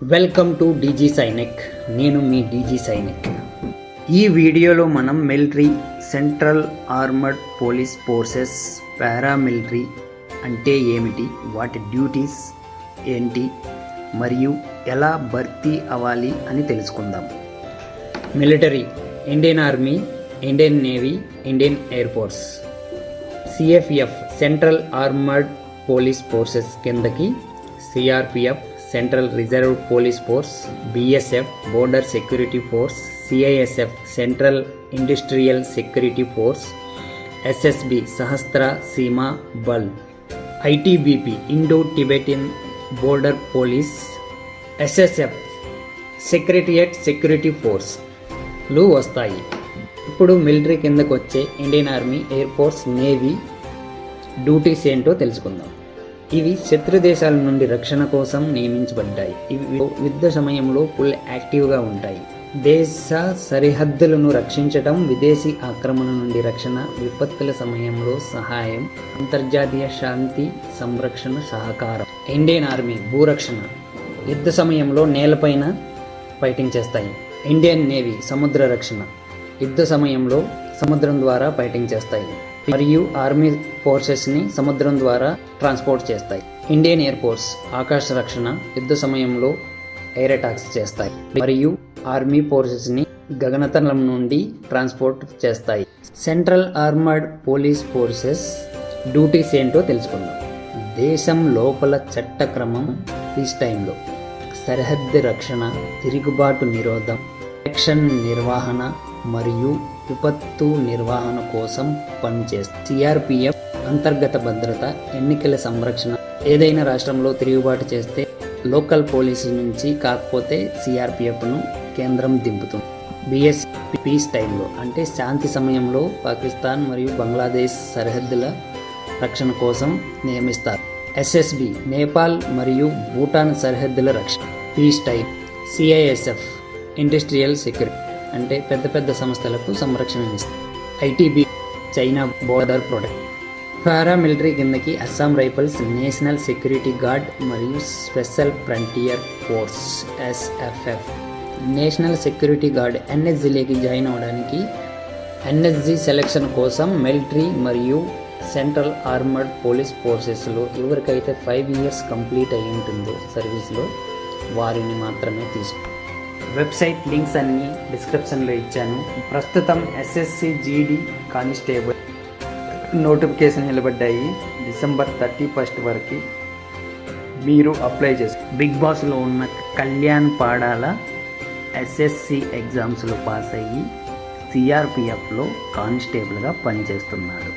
Welcome to DG Sainik. నేను మీ DG Sainik. ఈ వీడియోలో మనం military central armoured police forces paramilitary అంటే ఏమిటి వాటి డ్యూటీస్ ఏంటి మరియు ఎలా భర్తీ అవ్వాలి అని తెలుసుకుందాం. Military Indian army Indian navy Indian air force. CFF central armoured police forces కిందకి CRPF central reserve police force BSF border security force CISF central industrial security force SSB Sahasra Seema Bal ITBP Indo Tibetan border police SSF secretariat security ఫోర్స్లు వస్తాయి. ఇప్పుడు military కిందకు వచ్చే Indian army air force navy duties ఏంటో తెలుసుకుందాం. ఇవి శత్రు దేశాల నుండి రక్షణ కోసం నియమించబడ్డాయి. ఇవి యుద్ధ సమయంలో ఫుల్ యాక్టివ్గా ఉంటాయి. దేశ సరిహద్దులను రక్షించటం విదేశీ ఆక్రమణ నుండి రక్షణ విపత్తుల సమయంలో సహాయం అంతర్జాతీయ శాంతి సంరక్షణ సహకారం. ఇండియన్ ఆర్మీ భూరక్షణ యుద్ధ సమయంలో నేలపైన ఫైటింగ్ చేస్తాయి. ఇండియన్ నేవీ సముద్ర రక్షణ యుద్ధ సమయంలో సముద్రం ద్వారా ఫైటింగ్ చేస్తాయి మరియు ఆర్మీ ఫోర్సెస్ని సముద్రం ద్వారా ట్రాన్స్పోర్ట్ చేస్తాయి. ఇండియన్ ఎయిర్ ఫోర్స్ ఆకాశ రక్షణ యుద్ధ సమయంలో ఎయిర్ అటాక్స్ చేస్తాయి మరియు ఆర్మీ ఫోర్సెస్ని గగనతలం నుండి ట్రాన్స్పోర్ట్ చేస్తాయి. Central armoured police forces duties ఏంటో తెలుసుకుందాం. దేశం లోపల చట్టక్రమం పీస్ టైంలో సరిహద్దు రక్షణ తిరుగుబాటు నిరోధం ఎలక్షన్ నిర్వహణ మరియు విపత్తు నిర్వహణ కోసం పనిచేస్తుంది సిఆర్పిఎఫ్ అంతర్గత భద్రత ఎన్నికల సంరక్షణ ఏదైనా రాష్ట్రంలో తిరుగుబాటు చేస్తే లోకల్ పోలీసు నుంచి కాకపోతే సిఆర్పిఎఫ్ను కేంద్రం దింపుతుంది. బిఎస్ పీస్ టైంలో అంటే శాంతి సమయంలో పాకిస్తాన్ మరియు బంగ్లాదేశ్ సరిహద్దుల రక్షణ కోసం నియమిస్తారు. ఎస్ఎస్బి నేపాల్ మరియు భూటాన్ సరిహద్దుల రక్షణ peace time CISF industrial security అంటే పెద్ద పెద్ద సంస్థలకు సంరక్షణ ITB China border protect paramilitary కిందకి Assam rifles national security guard మరియు special frontier force SFF. National security guard ఎన్ఎస్జీలోకి join అవ్వడానికి ఎన్ఎస్జి సెలక్షన్ కోసం మిలిటరీ మరియు సెంట్రల్ ఆర్మర్డ్ పోలీస్ ఫోర్సెస్లో ఎవరికైతే ఫైవ్ ఇయర్స్ కంప్లీట్ అయి ఉంటుందో సర్వీస్లో. వారిని మాత్రమే తీసుకు వెబ్సైట్ లింక్స్ అన్ని డిస్క్రిప్షన్లో ఇచ్చాను. ప్రస్తుతం ఎస్ఎస్సి జీడి కానిస్టేబుల్ నోటిఫికేషన్ నిలబడ్డాయి. డిసెంబర్ థర్టీ ఫస్ట్ వరకు మీరు అప్లై చేసి బిగ్ బాస్లో ఉన్న కళ్యాణ్ పాడాల ఎస్ఎస్సి ఎగ్జామ్స్లో పాస్ అయ్యి సిఆర్పిఎఫ్లో కానిస్టేబుల్గా పనిచేస్తున్నాడు.